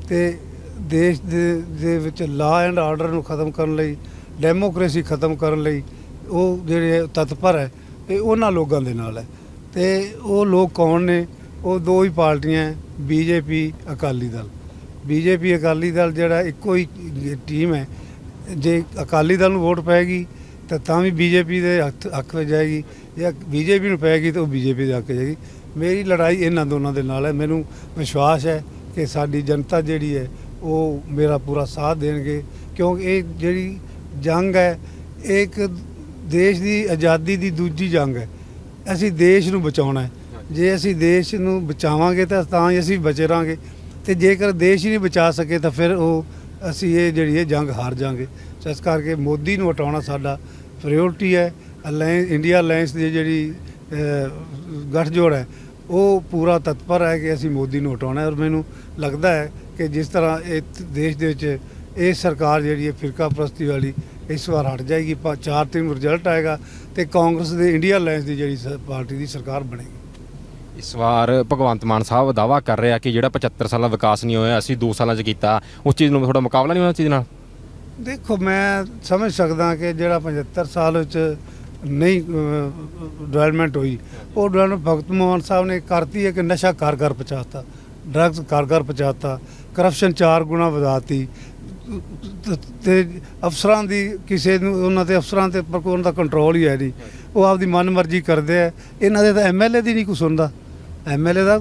ਤੇ ਦੇਸ਼ ਦੇ ਦੇ ਵਿੱਚ ਲਾ ਐਂਡ ਆਰਡਰ ਨੂੰ ਖਤਮ ਕਰਨ ਲਈ, ਡੈਮੋਕ੍ਰੇਸੀ ਖਤਮ ਕਰਨ ਲਈ ਉਹ ਜਿਹੜੇ ਤਤਪਰ ਹੈ, ਇਹ ਉਹਨਾਂ ਲੋਕਾਂ ਦੇ ਨਾਲ ਹੈ। ਤੇ ਉਹ ਲੋਕ ਕੌਣ ਨੇ? ਉਹ ਦੋ ਹੀ ਪਾਰਟੀਆਂ ਬੀਜੇਪੀ ਅਕਾਲੀ ਦਲ। ਬੀਜੇਪੀ ਅਕਾਲੀ ਦਲ ਜਿਹੜਾ ਇੱਕੋ ਹੀ ਟੀਮ ਹੈ ਜੇ ਅਕਾਲੀ ਦਲ ਨੂੰ ਵੋਟ ਪੈਗੀ ਤਾਂ ਤਾਂ ਵੀ ਬੀਜੇਪੀ ਦੇ ਹੱਥ ਹੱਕ ਵਿੱਚ ਜਾਏਗੀ। ਜੇ ਬੀਜੇਪੀ ਨੂੰ ਪੈਗੀ ਤਾਂ ਉਹ ਬੀਜੇਪੀ ਦੇ ਹੱਕ ਜਾਏਗੀ। ਮੇਰੀ ਲੜਾਈ ਇਹਨਾਂ ਦੋਨਾਂ ਦੇ ਨਾਲ ਹੈ। ਮੈਨੂੰ ਵਿਸ਼ਵਾਸ ਹੈ ਕਿ ਸਾਡੀ ਜਨਤਾ ਜਿਹੜੀ ਹੈ ਉਹ ਮੇਰਾ ਪੂਰਾ ਸਾਥ ਦੇਣਗੇ। ਕਿਉਂਕਿ ਇਹ ਜਿਹੜੀ ਜੰਗ ਹੈ ਇਹ ਇੱਕ ਦੇਸ਼ ਦੀ ਆਜ਼ਾਦੀ ਦੀ ਦੂਜੀ ਜੰਗ ਹੈ। ਅਸੀਂ ਦੇਸ਼ ਨੂੰ ਬਚਾਉਣਾ ਹੈ। ਜੇ ਅਸੀਂ ਦੇਸ਼ ਨੂੰ ਬਚਾਵਾਂਗੇ ਤਾਂ ਤਾਂ ਹੀ ਅਸੀਂ ਬਚੇ ਰਾਂਗੇ ਤੇ ਜੇਕਰ ਦੇਸ਼ ਹੀ ਨਹੀਂ ਬਚਾ ਸਕੇ ਤਾਂ ਫਿਰ ਉਹ ਅਸੀਂ ਇਹ ਜਿਹੜੀ ਇਹ ਜੰਗ ਹਾਰ ਜਾਾਂਗੇ ਇਸ ਕਰਕੇ ਮੋਦੀ ਨੂੰ ਹਟਾਉਣਾ ਸਾਡਾ ਪ੍ਰਾਇੋਰਟੀ ਹੈ। ਅਲਾਇੰਸ ਇੰਡੀਆ ਅਲਾਇੰਸ ਦੀ ਜਿਹੜੀ ਅਹ, ਗੱਠਜੋੜ ਹੈ ਉਹ ਪੂਰਾ ਤਤਪਰ ਹੈ ਕਿ ਅਸੀਂ ਮੋਦੀ ਨੂੰ ਹਟਾਉਣਾ ਹੈ। ਔਰ ਮੈਨੂੰ ਲੱਗਦਾ ਹੈ ਕਿ ਜਿਸ ਤਰ੍ਹਾਂ ਇਹ ਦੇਸ਼ ਦੇ ਵਿੱਚ ਇਹ ਸਰਕਾਰ ਜਿਹੜੀ ਹੈ ਫਿਰਕਾ ਪ੍ਰਸਤੀ ਵਾਲੀ ਇਸ ਵਾਰ ਹਟ ਜਾਏਗੀ। ਪਾ- ਚਾਰ ਤਿੰਨ ਰਿਜ਼ਲਟ ਆਏਗਾ ਤੇ ਕਾਂਗਰਸ ਦੇ ਇੰਡੀਆ ਅਲਾਇੰਸ ਦੀ ਜਿਹੜੀ ਪਾਰਟੀ ਦੀ ਸਰਕਾਰ ਬਣੇਗੀ। ਇਸ ਵਾਰ ਭਗਵੰਤ ਮਾਨ ਸਾਹਿਬ ਦਾਵਾ ਕਰ ਰਿਹਾ ਕਿ ਜਿਹੜਾ 75 ਸਾਲਾਂ ਵਿਕਾਸ ਨਹੀਂ ਹੋਇਆ, ਅਸੀਂ 2 ਸਾਲਾਂ 'ਚ ਕੀਤਾ। ਉਸ ਚੀਜ਼ ਨੂੰ ਤੁਹਾਡਾ ਮੁਕਾਬਲਾ ਨਹੀਂ ਉਸ ਚੀਜ਼ ਨਾਲ? ਦੇਖੋ, ਮੈਂ ਸਮਝ ਸਕਦਾ ਕਿ ਜਿਹੜਾ 75 ਸਾਲ ਵਿੱਚ ਨਹੀਂ ਡਿਵੈਲਪਮੈਂਟ ਹੋਈ, ਉਹ ਡਿਵੈਲਪਮੈਂਟ ਭਗਤ ਮਾਨ ਸਾਹਿਬ ਨੇ ਕਰਤੀ ਹੈ ਕਿ ਨਸ਼ਾ ਘਰ ਘਰ ਪਹੁੰਚਾਤਾ ਡਰੱਗਸ ਘਰ ਘਰ ਪਹੁੰਚਾਤਾ ਕਰਪਸ਼ਨ ਚਾਰ ਗੁਣਾ ਵਧਾਤੀ। ਤੇ- ਤੇ ਅਫਸਰਾਂ ਦੀ ਕਿਸੇ ਨੂੰ, ਉਹਨਾਂ ਤੇ ਅਫਸਰਾਂ ਤੇ ਪਰ ਕੋਈ ਉਹਨਾਂ ਦਾ ਕੰਟਰੋਲ ਹੀ ਹੈ ਨਹੀਂ। ਉਹ ਆਪਦੀ ਮਨਮਰਜ਼ੀ ਕਰਦੇ ਆ। ਇਹਨਾਂ ਦੇ ਤਾਂ ਐਮਐਲਏ ਦੀ ਨਹੀਂ ਕੋਈ ਸੁਣਦਾ। ਐਮਐਲਏ ਦਾ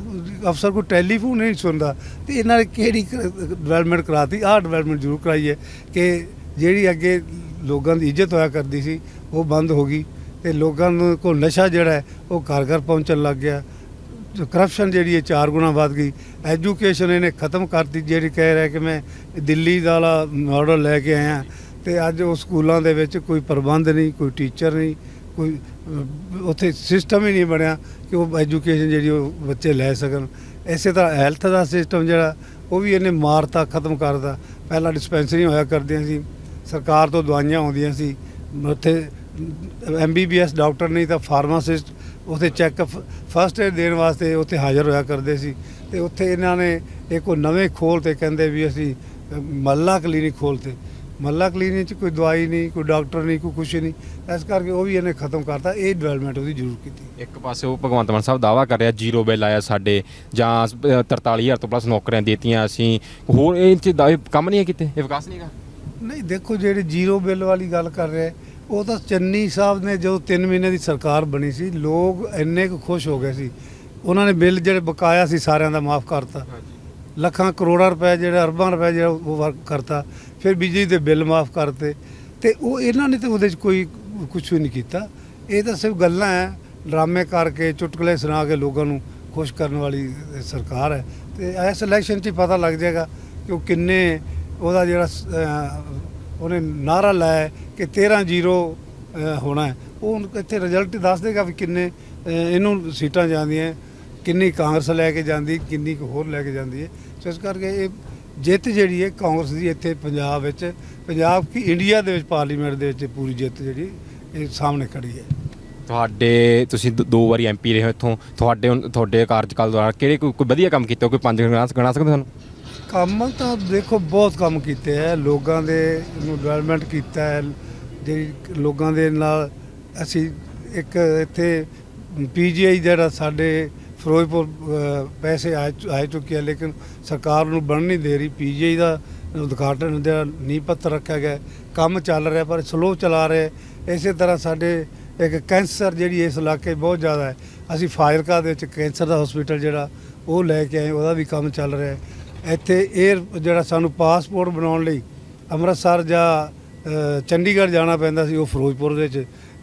ਅਫਸਰ ਕੋਈ ਟੈਲੀਫੋਨ ਨਹੀਂ ਸੁਣਦਾ ਤੇ ਇਹਨਾਂ ਨੇ ਕਿਹੜੀ ਡਿਵੈਲਪਮੈਂਟ ਕਰਾਤੀ? ਆਹ ਡਿਵੈਲਪਮੈਂਟ ਜ਼ਰੂਰ ਕਰਾਈ ਹੈ ਕਿ ਜਿਹੜੀ ਅੱਗੇ ਲੋਕਾਂ ਦੀ ਇੱਜ਼ਤ ਹੋਇਆ ਕਰਦੀ ਸੀ, ਉਹ ਬੰਦ ਹੋ ਗਈ ਤੇ ਲੋਕਾਂ ਨੂੰ ਕੋਲ ਨਸ਼ਾ ਜਿਹੜਾ ਉਹ ਘਰ ਘਰ ਪਹੁੰਚਣ ਲੱਗ ਗਿਆ। ਕਰਪਸ਼ਨ ਜਿਹੜੀ ਹੈ, ਚਾਰ ਗੁਣਾ ਵੱਧ ਗਈ। ਐਜੂਕੇਸ਼ਨ ਇਹਨੇ ਖਤਮ ਕਰਤੀ, ਜਿਹੜੀ ਕਹਿ ਰਿਹਾ ਕਿ ਮੈਂ ਦਿੱਲੀ ਦਾ ਵਾਲਾ ਮਾਡਲ ਲੈ ਕੇ ਆਇਆ। ਤੇ ਅੱਜ ਉਹ ਸਕੂਲਾਂ ਦੇ ਵਿੱਚ ਕੋਈ ਪ੍ਰਬੰਧ ਨਹੀਂ, ਕੋਈ ਟੀਚਰ ਨਹੀਂ, ਕੋਈ ਉੱਥੇ ਸਿਸਟਮ ਹੀ ਨਹੀਂ ਬਣਿਆ ਕਿ ਉਹ ਐਜੂਕੇਸ਼ਨ ਜਿਹੜੀ ਉਹ ਬੱਚੇ ਲੈ ਸਕਣ। ਇਸੇ ਤਰ੍ਹਾਂ ਹੈਲਥ ਦਾ ਸਿਸਟਮ ਜਿਹੜਾ ਉਹ ਵੀ ਇਹਨੇ ਮਾਰਤਾ ਖਤਮ ਕਰਦਾ ਪਹਿਲਾਂ ਡਿਸਪੈਂਸਰੀ ਹੋਇਆ ਕਰਦੀਆਂ ਸੀ ਸਰਕਾਰ ਤੋਂ ਦਵਾਈਆਂ ਆਉਂਦੀਆਂ ਸੀ। ਉੱਥੇ ਐਮਬੀਬੀਐਸ ਡਾਕਟਰ ਨਹੀਂ ਤਾਂ ਫਾਰਮਾਸਿਸਟ ਉੱਥੇ ਚੈੱਕਅਪ ਫਸਟ ਏਡ ਦੇਣ ਵਾਸਤੇ ਉੱਥੇ ਹਾਜ਼ਰ ਹੋਇਆ ਕਰਦੇ ਸੀ। ਤੇ ਉੱਥੇ ਇਹਨਾਂ ਨੇ ਇੱਕ ਉਹ ਨਵੇਂ ਖੋਲ ਤੇ ਕਹਿੰਦੇ ਵੀ ਅਸੀਂ ਅ, ਮਹੱਲਾ ਕਲੀਨਿਕ ਖੋਲਤੇ ਮਹੱਲਾ ਕਲੀਨਿਕ 'ਚ ਕੋਈ ਦਵਾਈ ਨਹੀਂ ਕੋਈ ਡਾਕਟਰ ਨਹੀਂ ਕੋਈ ਕੁਛ ਨਹੀਂ। ਇਸ ਕਰਕੇ ਉਹ ਵੀ ਇਹਨੇ ਖਤਮ ਕਰਤਾ। ਇਹ ਡਿਵੈਲਪਮੈਂਟ ਉਹਦੀ ਜ਼ਰੂਰ ਕੀਤੀ। ਇੱਕ ਪਾਸੇ ਉਹ ਭਗਵੰਤ ਮਾਨ ਸਾਹਿਬ ਦਾਵਾ ਕਰ ਰਿਹਾ ਜ਼ੀਰੋ ਬਿੱਲ ਆਇਆ ਸਾਡੇ ਜਾਂ ਅ, 43000 ਤੋਂ ਪਲੱਸ ਨੌਕਰੀਆਂ ਦੇਤੀਆਂ ਅਸੀਂ। ਹੋਰ ਇਹ ਚ ਦਾਅਵੇ ਕੰਮ ਨਹੀਂ ਹੈ ਕਿਤੇ? ਇਹ ਵਿਕਾਸ ਨਹੀਂ ਹੈਗਾ? ਨਹੀਂ ਦੇਖੋ ਜਿਹੜੇ ਜ਼ੀਰੋ ਬਿੱਲ ਵਾਲੀ ਗੱਲ ਕਰ ਰਹੇ ਉਹ ਤਾਂ ਚੰਨੀ ਸਾਹਿਬ ਨੇ ਜਦੋਂ 3 ਮਹੀਨੇ ਦੀ ਸਰਕਾਰ ਬਣੀ ਸੀ ਲੋਕ ਇੰਨੇ ਕੁ ਖੁਸ਼ ਹੋ ਗਏ ਸੀ। ਉਹਨਾਂ ਨੇ ਬਿੱਲ ਜਿਹੜੇ ਬਕਾਇਆ ਸੀ ਸਾਰਿਆਂ ਦਾ ਮਾਫ ਕਰਤਾ। ਲੱਖਾਂ ਕਰੋੜਾਂ ਰੁਪਏ ਜਿਹੜਾ, ਅਰਬਾਂ ਰੁਪਏ ਜਿਹੜਾ ਉਹ ਵਰਕ ਕਰਤਾ। ਫਿਰ ਬਿਜਲੀ ਦੇ ਬਿੱਲ ਮਾਫ ਕਰਤੇ। ਤੇ ਉਹ, ਇਹਨਾਂ ਨੇ ਤੇ ਉਹਦੇ 'ਚ ਕੋਈ ਕੁਝ ਵੀ ਨਹੀਂ ਕੀਤਾ। ਇਹ ਤਾਂ ਸਿਰਫ ਗੱਲਾਂ ਹੈ ਡਰਾਮੇ ਕਰਕੇ, ਚੁਟਕਲੇ ਸੁਣਾ ਕੇ ਲੋਕਾਂ ਨੂੰ ਖੁਸ਼ ਕਰਨ ਵਾਲੀ ਸਰਕਾਰ ਹੈ ਤੇ ਇਸ ਇਲੈਕਸ਼ਨ 'ਚ ਹੀ ਪਤਾ ਲੱਗ ਜਾਏਗਾ ਕਿ ਉਹ ਕਿੰਨੇ ਉਹਦਾ ਜਿਹੜਾ ਉਹਨੇ ਨਾਰਾ ਲਾਇਆ ਕਿ 13 ਜ਼ੀਰੋ ਹੋਣਾ ਉਹ ਇੱਥੇ ਰਿਜ਼ਲਟ ਦੱਸ ਦੇਗਾ ਵੀ ਕਿੰਨੇ ਇਹਨੂੰ ਸੀਟਾਂ ਜਾਂਦੀਆਂ ਕਿੰਨੀ ਕਾਂਗਰਸ ਲੈ ਕੇ ਜਾਂਦੀ ਕਿੰਨੀ ਕੁ ਹੋਰ ਲੈ ਕੇ ਜਾਂਦੀ ਹੈ। ਸੋ ਇਸ ਕਰਕੇ ਇਹ ਜਿੱਤ ਜਿਹੜੀ ਹੈ ਕਾਂਗਰਸ ਦੀ ਇੱਥੇ ਪੰਜਾਬ ਵਿੱਚ ਪੰਜਾਬ ਕੀ ਇੰਡੀਆ ਦੇ ਵਿੱਚ ਪਾਰਲੀਮੈਂਟ ਦੇ ਵਿੱਚ ਪੂਰੀ ਜਿੱਤ ਜਿਹੜੀ ਇਹ ਸਾਹਮਣੇ ਖੜੀ ਹੈ। ਤੁਹਾਡੇ ਤੁਸੀਂ ਦ- ਦੋ ਵਾਰੀ ਐਮਪੀ ਰਹੇ ਹੋ ਇੱਥੋਂ ਤੁਹਾਡੇ ਹੁਣ- ਤੁਹਾਡੇ ਕਾਰਜਕਾਲ ਦੌਰਾਨ ਕਿਹੜੇ ਕੋਈ ਕੋਈ ਵਧੀਆ ਕੰਮ ਕੀਤਾ ਕੋਈ ਪੰਜ ਗਣਾ ਗਣਾ ਸਕਦੇ ਹੋ ਸਾਨੂੰ? ਕੰਮ ਤਾਂ ਦੇਖੋ ਬਹੁਤ ਕੰਮ ਕੀਤੇ ਹੈ। ਲੋਕਾਂ ਦੇ ਨੂੰ ਡਿਵੈਲਪਮੈਂਟ ਕੀਤਾ ਹੈ। ਜਿਹੜੀ ਲੋਕਾਂ ਦੇ ਨਾਲ ਅਸੀਂ ਇੱਕ ਇੱਥੇ ਪੀਜੀਆਈ ਜਿਹੜਾ ਸਾਡੇ ਫਿਰੋਜ਼ਪੁਰ ਪੈਸੇ ਆ ਚੁ- ਆ ਚੁੱਕੇ ਆ, ਲੇਕਿਨ ਸਰਕਾਰ ਨੂੰ ਬਣ ਨਹੀਂ ਦੇ ਰਹੀ। ਪੀਜੀਆਈ ਦਾ ਉਦਘਾਟਨ ਦਾ ਨੀਂਹ ਪੱਥਰ ਰੱਖਿਆ ਗਿਆ। ਕੰਮ ਚੱਲ ਰਿਹਾ, ਪਰ ਸਲੋ ਚਲਾ ਰਹੇ। ਇਸੇ ਤਰ੍ਹਾਂ ਸਾਡੇ ਇੱਕ ਕੈਂਸਰ ਜਿਹੜੀ ਇਸ ਇਲਾਕੇ ਬਹੁਤ ਜ਼ਿਆਦਾ ਹੈ। ਅਸੀਂ ਫਾਜ਼ਿਲਕਾ ਦੇ ਵਿੱਚ ਕੈਂਸਰ ਦਾ ਹਸਪੀਟਲ ਜਿਹੜਾ, ਉਹ ਲੈ ਕੇ ਆਏ, ਉਹਦਾ ਵੀ ਕੰਮ ਚੱਲ ਰਿਹਾ ਹੈ। ਇੱਥੇ 에ਅਰ ਜਿਹੜਾ ਸਾਨੂੰ ਪਾਸਪੋਰਟ ਬਣਾਉਣ ਲਈ ਅੰਮ੍ਰਿਤਸਰ ਜਾਂ ਚੰਡੀਗੜ੍ਹ ਜਾਣਾ ਪੈਂਦਾ ਸੀ, ਉਹ ਫਿਰੋਜ਼ਪੁਰ ਦੇ ਵਿੱਚ।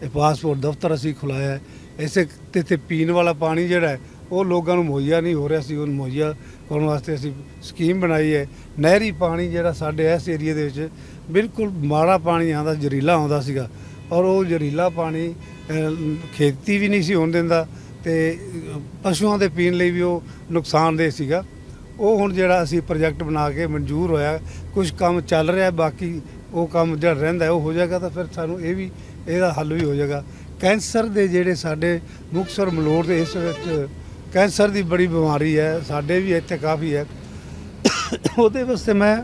ਇਹ ਪਾਸਪੋਰਟ ਦਫ਼ਤਰ ਅਸੀਂ ਖੁਲਾਇਆ ਇਸੇ, ਤੇ ਪੀਣ ਵਾਲਾ ਪਾਣੀ ਜਿਹੜਾ ਉਹ ਲੋਕਾਂ ਨੂੰ ਮੁਹੱਈਆ ਨਹੀਂ ਹੋ ਰਿਹਾ ਸੀ, ਉਹਨੂੰ ਮੁਹੱਈਆ ਕਰਨ ਵਾਸਤੇ ਅਸੀਂ ਸਕੀਮ ਬਣਾਈ ਹੈ। ਨਹਿਰੀ ਪਾਣੀ ਜਿਹੜਾ ਸਾਡੇ ਇਸ ਏਰੀਆ ਦੇ ਵਿੱਚ ਬਿਲਕੁਲ ਮਾੜਾ ਪਾਣੀ ਆਉਂਦਾ, ਜ਼ਹਿਰੀਲਾ ਆਉਂਦਾ ਸੀਗਾ। ਔਰ ਉਹ ਜ਼ਹਿਰੀਲਾ ਪਾਣੀ ਖੇਤੀ ਵੀ ਨਹੀਂ ਸੀ ਹੋਣ ਦਿੰਦਾ ਤੇ ਪਸ਼ੂਆਂ ਦੇ ਪੀਣ ਲਈ ਵੀ ਉਹ ਨੁਕਸਾਨਦੇਹ ਸੀਗਾ। ਉਹ ਹੁਣ ਜਿਹੜਾ ਅਸੀਂ ਪ੍ਰੋਜੈਕਟ ਬਣਾ ਕੇ ਮਨਜ਼ੂਰ ਹੋਇਆ ਕੁਝ ਕੰਮ ਚੱਲ ਰਿਹਾ, ਬਾਕੀ ਉਹ ਕੰਮ ਜਿਹੜਾ ਰਹਿੰਦਾ ਉਹ ਹੋ ਜਾਏਗਾ ਤਾਂ ਫਿਰ ਸਾਨੂੰ ਇਹ ਵੀ, ਇਹਦਾ ਹੱਲ ਵੀ ਹੋ ਜਾਏਗਾ। ਕੈਂਸਰ ਦੇ ਜਿਹੜੇ ਸਾਡੇ ਮੁਕਤਸਰ ਮਲੋੜ ਦੇ ਇਸ ਵਿੱਚ ਕੈਂਸਰ ਦੀ ਬੜੀ ਬਿਮਾਰੀ ਹੈ, ਸਾਡੇ ਵੀ ਇੱਥੇ ਕਾਫੀ ਹੈ ਉਹਦੇ ਵਾਸਤੇ ਮੈਂ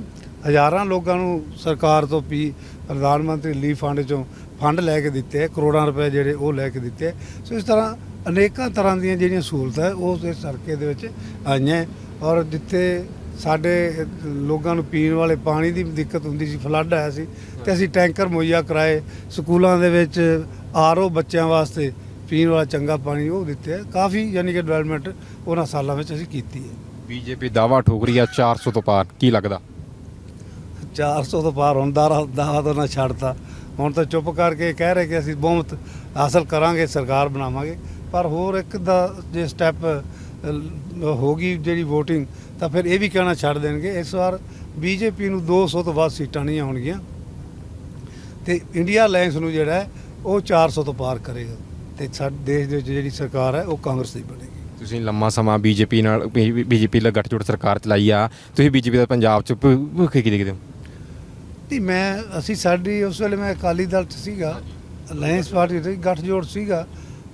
ਹਜ਼ਾਰਾਂ ਲੋਕਾਂ ਨੂੰ ਸਰਕਾਰ ਤੋਂ ਪੀ ਪ੍ਰਧਾਨ ਮੰਤਰੀ ਰਿਲੀਫ ਫੰਡ ਚੋਂ ਫੰਡ ਲੈ ਕੇ ਦਿੱਤੇ ਹੈ, ਕਰੋੜਾਂ ਰੁਪਏ ਜਿਹੜੇ ਉਹ ਲੈ ਕੇ ਦਿੱਤੇ ਹੈ। ਸੋ ਇਸ ਤਰ੍ਹਾਂ ਅਨੇਕਾਂ ਤਰ੍ਹਾਂ ਦੀਆਂ ਜਿਹੜੀਆਂ ਸਹੂਲਤਾਂ ਉਹ ਇਸ ਸਰਕੇ ਦੇ ਵਿੱਚ ਆਈਆਂ ਹੈ। ਔਰ ਜਿੱਥੇ ਸਾਡੇ ਲੋਕਾਂ ਨੂੰ ਪੀਣ ਵਾਲੇ ਪਾਣੀ ਦੀ ਦਿੱਕਤ ਹੁੰਦੀ ਸੀ, ਫਲੱਡ ਆਇਆ ਸੀ ਤੇ ਅਸੀਂ ਟੈਂਕਰ ਮੁਹੱਈਆ ਕਰਾਏ, ਸਕੂਲਾਂ ਦੇ ਵਿੱਚ ਆਰਓ ਬੱਚਿਆਂ ਵਾਸਤੇ ਪੀਣ ਵਾਲਾ ਚੰਗਾ ਪਾਣੀ ਉਹ ਦਿੱਤੇ ਹੈ ਕਾਫੀ ਯਾਨੀ ਕਿ ਡਿਵੈਲਪਮੈਂਟ ਉਹਨਾਂ ਸਾਲਾਂ ਵਿੱਚ ਅਸੀਂ ਕੀਤੀ ਹੈ। ਬੀਜੇਪੀ ਦਾਵਾ ਠੋਕ ਰਹੀ ਆ 400 ਤੋਂ ਪਾਰ ਕੀ ਲੱਗਦਾ? 400 ਤੋਂ ਪਾਰ ਹੁਣ ਦਾਰਾ ਦਾਵਾ ਤਾਂ ਨਾ ਛੱਡਤਾ। ਹੁਣ ਤਾਂ ਚੁੱਪ ਕਰਕੇ ਕਹਿ ਰਹੇ ਕਿ ਅਸੀਂ ਬਹੁਮਤ ਹਾਸਲ ਕਰਾਂਗੇ ਸਰਕਾਰ ਬਣਾਵਾਂਗੇ। ਪਰ ਹੋਰ ਇੱਕ ਦਾ ਜੇ ਸਟੈਪ ਹੋ ਗਈ ਜਿਹੜੀ VOTING ਤਾਂ ਫਿਰ ਇਹ ਵੀ ਕਹਿਣਾ ਛੱਡ ਦੇਣਗੇ। ਇਸ ਵਾਰ ਬੀਜੇਪੀ ਨੂੰ 200 ਤੋਂ ਵੱਧ ਸੀਟਾਂ ਨਹੀਂ ਆਉਣਗੀਆਂ। ਤੇ ਇੰਡੀਆ ਅਲਾਈਅੰਸ ਨੂੰ ਜਿਹੜਾ ਉਹ 400 ਤੋਂ ਪਾਰ ਕਰੇਗਾ। ਤੇ ਸਾਡੇ ਦੇਸ਼ ਦੇ ਵਿੱਚ ਜਿਹੜੀ ਸਰਕਾਰ ਹੈ ਉਹ ਕਾਂਗਰਸ ਦੀ ਬਣੇਗੀ। ਤੁਸੀਂ ਲੰਮਾ ਸਮਾਂ ਬੀਜੇਪੀ ਨਾਲ ਬੀਜੇਪੀ ਨਾਲ ਗੱਠਜੋੜ ਸਰਕਾਰ ਚਲਾਈ ਆ। ਤੁਸੀਂ ਬੀਜੇਪੀ ਦਾ ਪੰਜਾਬ ਚ ਭੁੱਖ ਕੀ ਦੇਖਦੇ ਹੋ? ਨਹੀਂ ਮੈਂ ਅਸੀਂ ਸਾਡੀ ਉਸ ਵੇਲੇ ਮੈਂ ਅਕਾਲੀ ਦਲ ਚ ਸੀਗਾ ਅਲਾਈਅੰਸ ਪਾਰਟੀ ਤੇ ਗੱਠਜੋੜ ਸੀਗਾ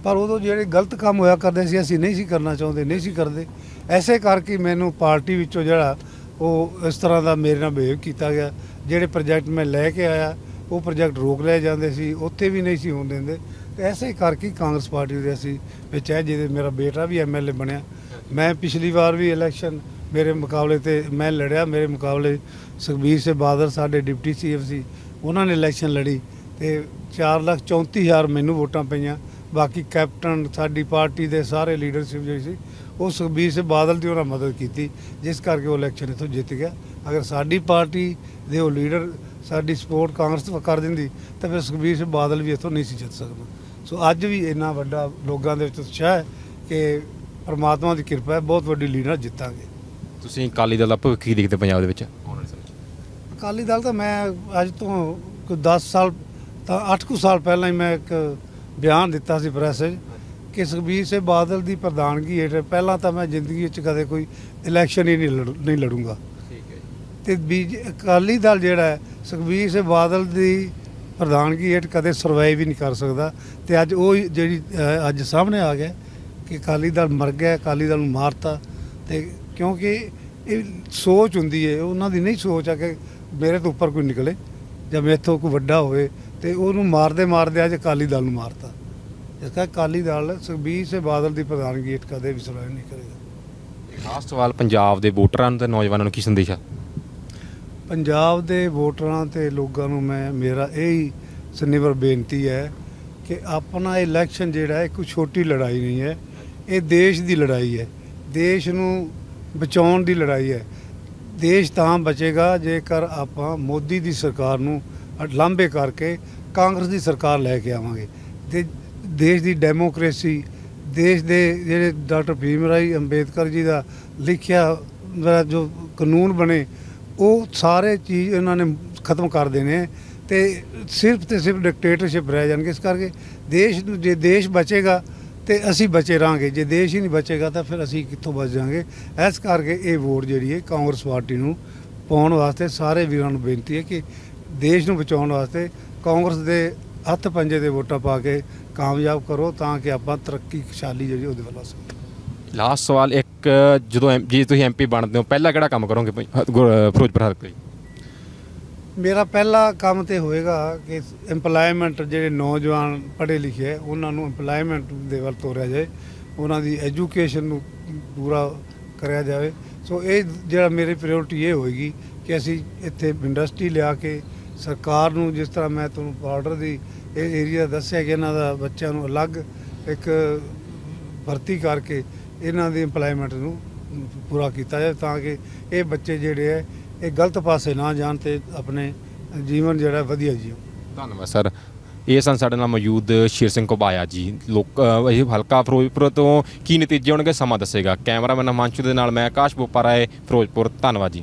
ਪਰ ਉਦੋਂ ਜਿਹੜੇ ਗਲਤ ਕੰਮ ਹੋਇਆ ਕਰਦੇ ਸੀ ਅਸੀਂ ਨਹੀਂ ਸੀ ਕਰਨਾ ਚਾਹੁੰਦੇ ਨਹੀਂ ਸੀ ਕਰਦੇ। ਐਸੇ ਕਰਕੇ ਮੈਨੂੰ ਪਾਰਟੀ ਵਿੱਚੋਂ ਜਿਹੜਾ ਉਹ ਇਸ ਤਰ੍ਹਾਂ ਦਾ ਮੇਰੇ ਨਾਲ ਬਿਹੇਵ ਕੀਤਾ ਗਿਆ। ਜਿਹੜੇ ਪ੍ਰੋਜੈਕਟ ਮੈਂ ਲੈ ਕੇ ਆਇਆ ਉਹ ਪ੍ਰੋਜੈਕਟ ਰੋਕ ਲਏ ਜਾਂਦੇ ਸੀ ਉੱਥੇ ਵੀ ਨਹੀਂ ਸੀ ਹੋਣ ਦਿੰਦੇ। ਐਸੇ ਕਰਕੇ ਕਾਂਗਰਸ ਪਾਰਟੀ ਦੇ ਅਸੀਂ ਵਿੱਚ ਹੈ, ਜਿਹਦੇ ਮੇਰਾ ਬੇਟਾ ਵੀ ਐਮਐਲਏ ਬਣਿਆ। ਮੈਂ ਪਿਛਲੀ ਵਾਰ ਵੀ ਇਲੈਕਸ਼ਨ ਮੇਰੇ ਮੁਕਾਬਲੇ ਤੇ ਮੈਂ ਲੜਿਆ, ਮੇਰੇ ਮੁਕਾਬਲੇ ਸੁਖਬੀਰ ਸਿੰਘ ਬਾਦਲ ਸਾਡੇ ਡਿਪਟੀ ਸੀਐਮ ਸੀ, ਉਹਨਾਂ ਨੇ ਇਲੈਕਸ਼ਨ ਲੜੀ ਤੇ 434000 ਮੈਨੂੰ ਵੋਟਾਂ ਪਈਆਂ। ਬਾਕੀ ਕੈਪਟਨ ਸਾਡੀ ਪਾਰਟੀ ਦੇ ਸਾਰੇ ਲੀਡਰਸ਼ਿਪ ਜਿਹੜੀ ਸੀ, ਉਹ ਸੁਖਬੀਰ ਸਿੰਘ ਬਾਦਲ ਦੀ ਉਹਨਾਂ ਮਦਦ ਕੀਤੀ, ਜਿਸ ਕਰਕੇ ਉਹ ਇਲੈਕਸ਼ਨ ਇਥੋਂ ਜਿੱਤ ਗਿਆ। ਅਗਰ ਸਾਡੀ ਪਾਰਟੀ ਦੇ ਉਹ ਲੀਡਰ ਸਾਡੀ ਸਪੋਰਟ ਕਾਂਗਰਸ ਕਰ ਦਿੰਦੀ, ਤਾਂ ਫਿਰ ਸੁਖਬੀਰ ਸਿੰਘ ਬਾਦਲ ਵੀ ਇੱਥੋਂ ਨਹੀਂ ਸੀ ਜਿੱਤ ਸਕਦਾ। ਸੋ ਅੱਜ ਵੀ ਇੰਨਾ ਵੱਡਾ ਲੋਕਾਂ ਦੇ ਵਿੱਚ ਉਤਸ਼ਾਹ ਹੈ ਕਿ ਪਰਮਾਤਮਾ ਦੀ ਕਿਰਪਾ ਹੈ ਬਹੁਤ ਵੱਡੀ ਲੀਡ ਨਾਲ ਜਿੱਤਾਂਗੇ। ਤੁਸੀਂ ਅਕਾਲੀ ਦਲ ਦਾ ਭਵਿੱਖ ਕੀ ਦੇਖਦੇ ਪੰਜਾਬ ਦੇ ਵਿੱਚ? ਅਕਾਲੀ ਦਲ ਤਾਂ ਮੈਂ ਅੱਜ ਤੋਂ ਕੋਈ 10 ਸਾਲ ਤਾਂ 8 ਕੁ ਸਾਲ ਪਹਿਲਾਂ ਹੀ ਮੈਂ ਇੱਕ ਬਿਆਨ ਦਿੱਤਾ ਸੀ ਪ੍ਰੈਸ 'ਚ ਕਿ ਸੁਖਬੀਰ ਸਿੰਘ ਬਾਦਲ ਦੀ ਪ੍ਰਧਾਨਗੀ ਹੇਠ ਪਹਿਲਾਂ ਤਾਂ ਮੈਂ ਜ਼ਿੰਦਗੀ ਵਿੱਚ ਕਦੇ ਕੋਈ ਇਲੈਕਸ਼ਨ ਹੀ ਨਹੀਂ ਲੜੂ- ਨਹੀਂ ਲੜੂੰਗਾ। ਠੀਕ ਹੈ ਤੇ ਬੀਜ ਅਕਾਲੀ ਦਲ ਜਿਹੜਾ ਹੈ ਸੁਖਬੀਰ ਸਿੰਘ ਬਾਦਲ ਦੀ ਪ੍ਰਧਾਨਗੀ ਹੇਠ ਕਦੇ ਸਰਵਾਈਵ ਹੀ ਨਹੀਂ ਕਰ ਸਕਦਾ। ਤੇ ਅੱਜ ਉਹ ਜਿਹੜੀ ਅ, ਅੱਜ ਸਾਹਮਣੇ ਆ ਗਿਆ ਕਿ ਅਕਾਲੀ ਦਲ ਮਰ ਗਿਆ ਅਕਾਲੀ ਦਲ ਨੂੰ ਮਾਰਤਾ। ਤੇ ਕਿਉਂਕਿ ਇਹ ਸੋਚ ਹੁੰਦੀ ਹੈ ਉਹਨਾਂ ਦੀ ਨਹੀਂ ਸੋਚ ਆ ਕਿ ਮੇਰੇ ਤੋਂ ਉੱਪਰ ਕੋਈ ਨਿਕਲੇ ਜਾਂ ਮੇਥੋਂ ਕੋਈ ਵੱਡਾ ਹੋਵੇ। ਤੇ ਉਹਨੂੰ ਮਾਰਦੇ ਮਾਰਦੇ ਅੱਜ ਅਕਾਲੀ ਦਲ ਨੂੰ ਮਾਰਤਾ। ਇਸ ਕਰਕੇ ਅਕਾਲੀ ਦਲ ਸੁਖਬੀਰ ਸਿੰਘ ਬਾਦਲ ਦੀ ਪ੍ਰਧਾਨਗੀ ਹੇਠ ਕਦੇ ਵੀ ਸਰਵਾਈਵ ਨਹੀਂ ਕਰੇਗਾ। ਖਾਸ ਸਵਾਲ ਪੰਜਾਬ ਦੇ ਵੋਟਰਾਂ ਨੂੰ ਤੇ ਨੌਜਵਾਨਾਂ ਨੂੰ ਕੀ ਸੰਦੇਸ਼ ਆ? ਪੰਜਾਬ ਦੇ ਵੋਟਰਾਂ ਤੇ ਲੋਕਾਂ ਨੂੰ ਮੈਂ, ਮੇਰਾ ਇਹ ਹੀ ਸਨਿਵਰ ਬੇਨਤੀ ਹੈ ਕਿ ਆਪਣਾ ਇਲੈਕਸ਼ਨ ਜਿਹੜਾ ਹੈ ਕੋਈ ਛੋਟੀ ਲੜਾਈ ਨਹੀਂ ਹੈ, ਇਹ ਦੇਸ਼ ਦੀ ਲੜਾਈ ਹੈ। ਦੇਸ਼ ਨੂੰ ਬਚਾਉਣ ਦੀ ਲੜਾਈ ਹੈ। ਦੇਸ਼ ਤਾਂ ਬਚੇਗਾ ਜੇਕਰ ਆਪਾਂ ਮੋਦੀ ਦੀ ਸਰਕਾਰ ਨੂੰ ਲਾਂਭੇ ਕਰਕੇ ਕਾਂਗਰਸ ਦੀ ਸਰਕਾਰ ਲੈ ਕੇ ਆਵਾਂਗੇ। ਤੇ ਦੇਸ਼ ਦੀ ਡੈਮੋਕ੍ਰੇਸੀ, ਦੇਸ਼ ਦੇ ਜਿਹੜੇ ਡਾਕਟਰ ਭੀਮ ਰਾਈ ਅੰਬੇਦਕਰ ਜੀ ਦਾ ਲਿਖਿਆ ਜੋ ਕਾਨੂੰਨ ਬਣੇ ਉਹ ਸਾਰੇ ਚੀਜ਼ ਇਹਨਾਂ ਨੇ ਖਤਮ ਕਰ ਦੇਣੇ ਹੈ ਤੇ ਸਿਰਫ ਤੇ ਸਿਰਫ ਡਿਕਟੇਟਰਸ਼ਿਪ ਰਹਿ ਜਾਣਗੇ ਇਸ ਕਰਕੇ ਦੇਸ਼ ਨੂੰ ਜੇ ਦੇਸ਼ ਬਚੇਗਾ ਤੇ ਅਸੀਂ ਬਚੇ ਰਾਂਗੇ ਜੇ ਦੇਸ਼ ਹੀ ਨਹੀਂ ਬਚੇਗਾ ਤਾਂ ਫਿਰ ਅਸੀਂ ਕਿੱਥੋਂ ਬਚ ਜਾਾਂਗੇ ਇਸ ਕਰਕੇ ਇਹ ਵੋਟ ਜਿਹੜੀ ਹੈ ਕਾਂਗਰਸ ਪਾਰਟੀ ਨੂੰ ਪਾਉਣ ਵਾਸਤੇ ਸਾਰੇ ਵੀਰਾਂ ਨੂੰ ਬੇਨਤੀ ਹੈ ਕਿ ਦੇਸ਼ ਨੂੰ ਬਚਾਉਣ ਵਾਸਤੇ ਕਾਂਗਰਸ ਦੇ ਹੱਥ ਪੰਜੇ ਦੇ ਵੋਟਾਂ ਪਾ ਕੇ ਕਾਮਯਾਬ ਕਰੋ ਤਾਂ ਕਿ ਆਪਾਂ ਤਰੱਕੀ ਖੁਸ਼ਹਾਲੀ ਜਿਹੜੀ ਉਹਦੇ ਵੱਲ ਆ ਸਕੀਏ। ਲਾਸਟ ਸਵਾਲ ਇੱਕ ਜਦੋਂ ਐਮ- ਜੇ ਤੁਸੀਂ ਐਮਪੀ ਬਣਦੇ ਹੋ, ਪਹਿਲਾਂ ਕਿਹੜਾ ਕੰਮ ਕਰੋਗੇ ਭਾਈ? ਹ- ਗੁਰ- ਫਿਰੋਜ਼ਪੁਰ ਹਲਕੇ ਲਈ ਮੇਰਾ ਪਹਿਲਾ ਕੰਮ ਤੇ ਹੋਏਗਾ ਕਿ EMPLOYMENT ਜਿਹੜੇ ਨੌਜਵਾਨ ਪੜ੍ਹੇ ਲਿਖੇ ਹੈ ਉਹਨਾਂ ਨੂੰ EMPLOYMENT ਦੇ ਵੱਲ ਤੋਰਿਆ ਜਾਏ, ਉਹਨਾਂ ਦੀ ਐਜੂਕੇਸ਼ਨ ਨੂੰ ਪੂਰਾ ਕਰਿਆ ਜਾਵੇ ਸੋ ਇਹ ਜਿਹੜਾ ਮੇਰੀ ਪ੍ਰਾਇੋਰਟੀ ਇਹ ਹੋਏਗੀ ਕਿ ਅਸੀਂ ਇੱਥੇ ਇੰਡਸਟਰੀ ਲਿਆ ਕੇ ਸਰਕਾਰ ਨੂੰ ਜਿਸ ਤਰ੍ਹਾਂ ਮੈਂ ਤੁਹਾਨੂੰ ਬਾਰਡਰ ਦੀ ਇਹ ਏਰੀਆ ਦੱਸਿਆ ਕਿ ਇਹਨਾਂ ਦਾ ਬੱਚਿਆਂ ਨੂੰ ਅਲੱਗ ਇੱਕ ਭਰਤੀ ਕਰਕੇ ਇਹਨਾਂ ਦੀ EMPLOYMENT ਨੂੰ ਪੂਰਾ ਕੀਤਾ ਜਾਵੇ ਤਾਂ ਕਿ ਇਹ ਬੱਚੇ ਜਿਹੜੇ ਹੈ, ਇਹ ਗਲਤ ਪਾਸੇ ਨਾ ਜਾਣ ਤੇ ਆਪਣੇ ਜੀਵਨ ਜਿਹੜਾ ਵਧੀਆ ਜੀਵਨ ਧੰਨਵਾਦ, ਸਰ। ਇਹ ਸਨ ਸਾਡੇ ਨਾਲ ਮੌਜੂਦ ਸ਼ੇਰ ਸਿੰਘ ਕੋਬਾਇਆ ਜੀ। ਲੋਕ ਇਹ ਹਲਕਾ ਫਿਰੋਜ਼ਪੁਰ ਤੋਂ ਕੀ ਨਤੀਜੇ ਹੋਣਗੇ, ਸਮਾਂ ਦੱਸੇਗਾ। ਕੈਮਰਾਮੈਨ ਹਮਾਂਸ਼ੂ ਦੇ ਨਾਲ ਮੈਂ ਆਕਾਸ਼ ਬੋਪਾ ਰਾਏ ਫਿਰੋਜ਼ਪੁਰ। ਧੰਨਵਾਦ ਜੀ।